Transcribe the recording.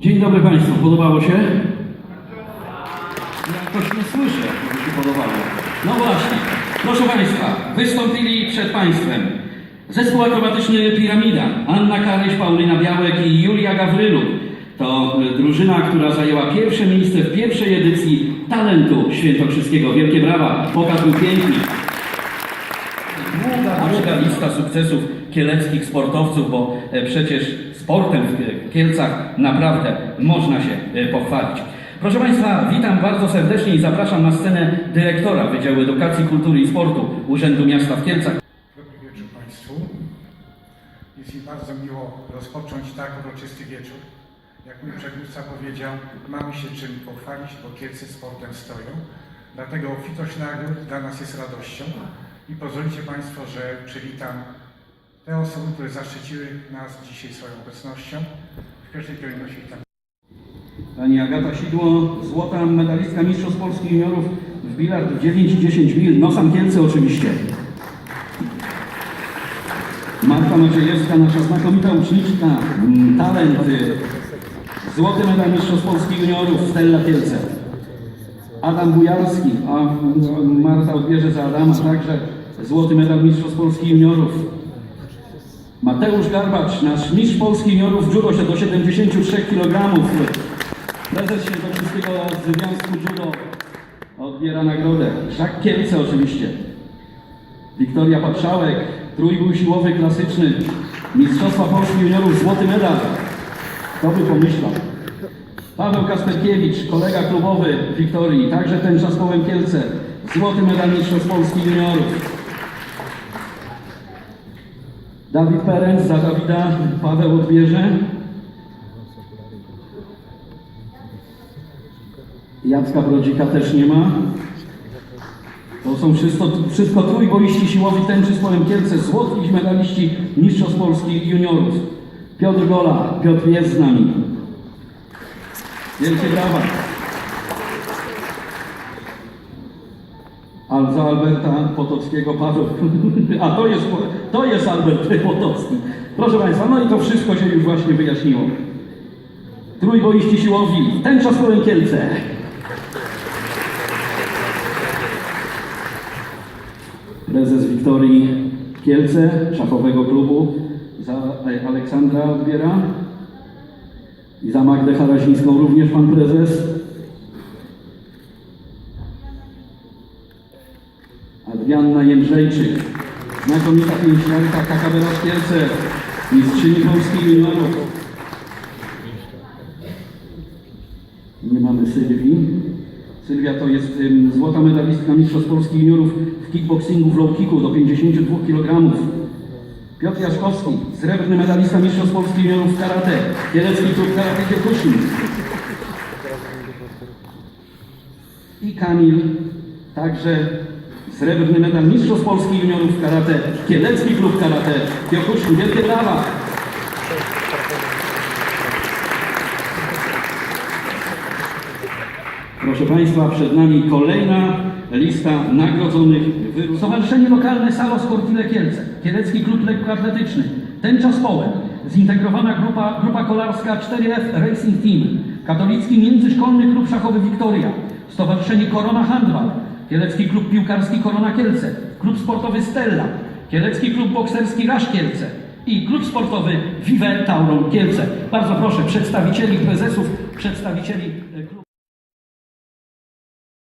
Dzień dobry Państwu, podobało się? Jakoś nie słyszę, żeby się podobało. No właśnie, proszę Państwa, wystąpili przed Państwem zespół akrobatyczny Piramida, Anna Karyś, Paulina Białek i Julia Gawryluk. To drużyna, która zajęła pierwsze miejsce w pierwszej edycji Talentu Świętokrzyskiego. Wielkie brawa, pokaz był piękny. Długa, długa lista sukcesów kieleckich sportowców, bo e, przecież sportem w Kielcach naprawdę można się e, pochwalić. Proszę Państwa, witam bardzo serdecznie i zapraszam na scenę dyrektora Wydziału Edukacji, Kultury i Sportu Urzędu Miasta w Kielcach. Dobry wieczór Państwu. Jest mi bardzo miło rozpocząć tak uroczysty wieczór. Jak mój przedmówca powiedział, mamy się czym pochwalić, bo Kielce sportem stoją. Dlatego obfitość nagród dla nas jest radością. I pozwolicie Państwo, że przywitam te osoby, które zaszczyciły nas dzisiaj swoją obecnością. W pierwszej kolejności witam Pani Agata Sidło, złota medalistka Mistrzostw Polski Juniorów w bilard 9 i 10 mil, nosam Kielce oczywiście. Marta Maciejewska, nasza znakomita uczniczka, mm, talent, y, złoty medal Mistrzostw Polski Juniorów, Stella Kielce. Adam Bujalski, a Marta odbierze za Adama także złoty medal Mistrzostw Polski Juniorów. Mateusz Garbacz, nasz mistrz Polski juniorów judo się do 73 kg. Prezes Świętokrzyskiego Związku Judo odbiera nagrodę. Żak Kielce oczywiście. Wiktoria Patrzałek, trójbój siłowy klasyczny. Mistrzostwa Polski juniorów, złoty medal. Kto by pomyślał? Paweł Kasperkiewicz, kolega klubowy Wiktorii, także ten czas Kielce. Złoty medal Mistrzostw Polski juniorów. Dawid Perenc za Dawida, Paweł odbierze. Jacka Brodzika też nie ma. To są wszystko, wszystko trójboiści siłowi tęczy Polem Kielce, złotych medaliści Mistrzostw Polski juniorów. Piotr Gola, Piotr jest z nami. Wielkie brawa. Za Alberta Potockiego Paweł. A to jest, to jest Albert Potocki. Proszę Państwa, no i to wszystko się już właśnie wyjaśniło. Trójboiści siłowi, ten czas pełen Kielce. Prezes Wiktorii Kielce, szachowego klubu, za Aleksandra odbiera. I za Magdę Harazińską również pan prezes. Adrianna Jędrzejczyk, znakomita pięćniarka KKB Kielce, mistrzyni Polski juniorów. Nie mamy Sylwii. Sylwia to jest złota medalistka Mistrzostw Polski juniorów w kickboxingu w low kicku do 52 kg. Piotr Jaskowski, srebrny medalista Mistrzostw Polski juniorów w karate, Kielecki Klub Karate Kiekushin. I Kamil, także srebrny medal Mistrzostw Polski juniorów w karate, Kielecki Klub Karate Kyokushin. Wielkie brawa! Proszę Państwa, przed nami kolejna lista nagrodzonych wyróżnień. Stowarzyszenie Lokalne Salo Sportive Kielce, Kielecki Klub Lekkoatletyczny, Tęcza z Połem, Zintegrowana Grupa, Grupa Kolarska 4F Racing Team, Katolicki Międzyszkolny Klub Szachowy Wiktoria, Stowarzyszenie Korona Handball, Kielecki Klub Piłkarski Korona Kielce, Klub Sportowy Stella, Kielecki Klub Bokserski Rasz Kielce i Klub Sportowy Vive Tauron Kielce. Bardzo proszę przedstawicieli prezesów, przedstawicieli e.